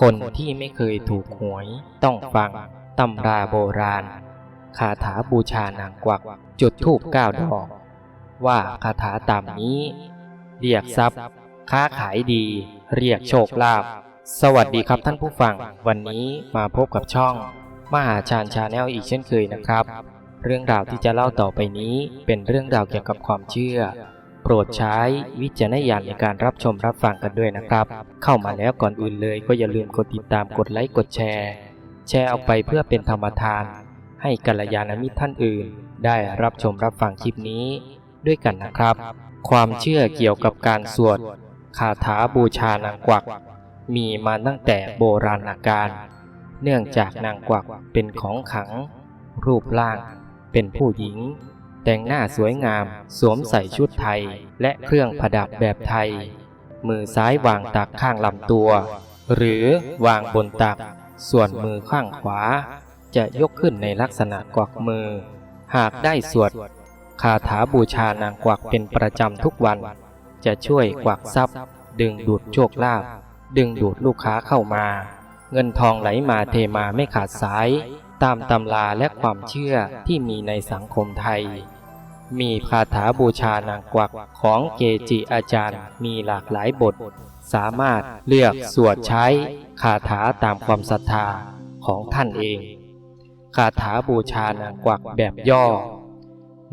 คนที่ไม่เคยถูกหวย ต้องฟังตำราโบราณ คาถาบูชานางกวัก จุดธูปเก้าดอก ว่าคาถาตามนี้ เรียกทรัพย์ ค้าขายดี เรียกโชคลาภสวัสดีครับท่านผู้ฟัง วันนี้มาพบกับช่องมหาชาญชาแนลอีกเช่นเคยนะครับ เรื่องราวที่จะเล่าต่อไปนี้เป็นเรื่องราวเกี่ยวกับความเชื่อ โปรดใช้วิจารณญาณในการรับชมรับฟังกันด้วยนะครับ เข้ามาแล้วก่อนอื่นเลยก็อย่าลืมกดติดตามกดไลค์กดแชร์ แชร์ออกไปเพื่อเป็นธรรมทาน ให้กัลยาณมิตรท่านอื่น ได้รับชมรับฟังคลิปนี้ด้วยกันนะครับ ความเชื่อเกี่ยวกับการสวดคาถาบูชานางกวัก มีมาตั้งแต่โบราณกาลเนื่องจากนางกวักเป็นของขัง รูปร่าง เป็นผู้หญิง แต่งหน้าสวยงาม สวมใส่ชุดไทย และเครื่องประดับแบบไทย มือซ้ายวางตักข้างลำตัว หรือวางบนตัก ส่วนมือข้างขวา จะยกขึ้นในลักษณะกวักมือ หากได้สวดคาถาบูชานางกวักเป็นประจำทุกวัน จะช่วยกวักทรัพย์ ดึงดูดโชคลาภดึงดูดลูกค้าเข้ามา เงินทองไหลมาเทมาไม่ขาดสาย ตามตำราและความเชื่อที่มีในสังคมไทย มีคาถาบูชานางกวักของเกจิอาจารย์มีหลากหลายบท สามารถเลือกสวดใช้คาถาตามความศรัทธาของท่านเอง คาถาบูชานางกวักแบบย่อ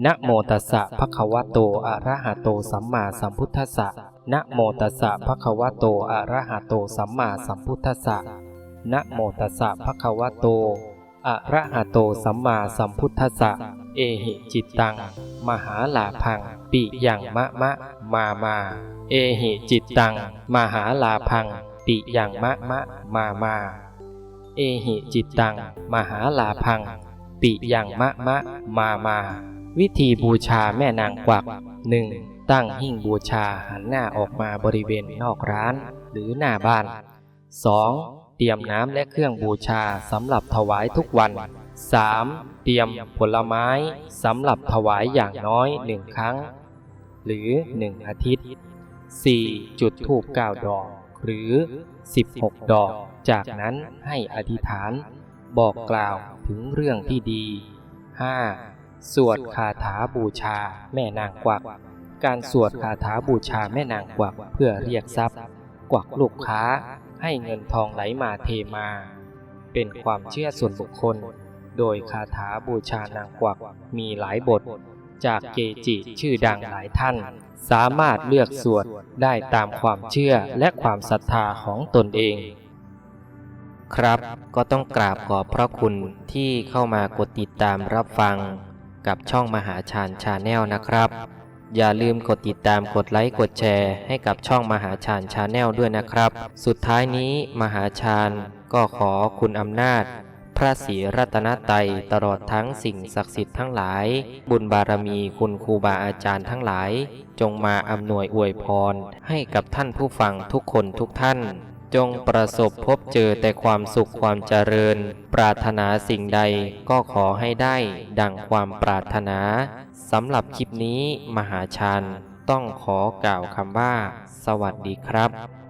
นะโมตัสสะภะคะวะโตอะระหะโตสัมมาสัมพุทธัสสะนะโมตัสสะภะคะวะโตอะระหะโตสัมมาสัมพุทธัสสะนะโมตัสสะภะคะวะโต อะระหะโตสัมมาสัมพุทธัสสะ เอหิจิตตัง มหาลาพัง ปิยังมะมะมามา เอหิจิตตัง มหาลาพัง ปิยังมะมะมามา เอหิจิตตัง มหาลาพัง ปิยังมะมะมามา วิธีบูชาแม่นางกวักหนึ่งตั้งหิ้งบูชาหันหน้าออกมาบริเวณนอกร้านหรือหน้าบ้าน 2. เตรียมน้ำและเครื่องบูชาสำหรับถวายทุกวัน 3. เตรียมผลไม้สำหรับถวายอย่างน้อยหนึ่งครั้ง หรือหนึ่งอาทิตย์ 4. จุดธูป9ดอก หรือ 16 ดอก จากนั้นให้อธิษฐาน บอกกล่าวถึงเรื่องที่ดี 5. สวดคาถาบูชาแม่นางกวัก การสวดคาถาบูชาแม่นางกวักเพื่อเรียกทรัพย์ กวักลูกค้า ให้เงินทองไหลมาเทมา เป็นความเชื่อส่วนบุคคล โดยคาถาบูชานางกวักมีหลายบท จากเกจิชื่อดังหลายท่าน สามารถเลือกสวดได้ตามความเชื่อและความศรัทธาของตนเอง ครับก็ต้องกราบขอบพระคุณที่เข้ามากดติดตามรับฟังกับช่องมหาชาญชาแนลนะครับ อย่าลืมกดติดตามกดไลค์กดแชร์ให้กับช่องมหาชาญชาแนลด้วยนะครับ สุดท้ายนี้มหาชาญก็ขอคุณอำนาจ พระศรีรัตนตรยตลอดทั้งสิ่งศักดิ์สิทธิ์ทั้งหลาย บุญบารมีคุณครูบาอาจารย์ทั้งหลาย จงมาอำนวยอวยพร ให้กับท่านผู้ฟังทุกคนทุกท่าน จงประสบพบเจอแต่ความสุขความเจริญ ปรารถนาสิ่งใดก็ขอให้ได้ ดังความปรารถนาสำหรับคลิปนี้มหาชานต้องขอกล่าวคำว่า สวัสดีครับ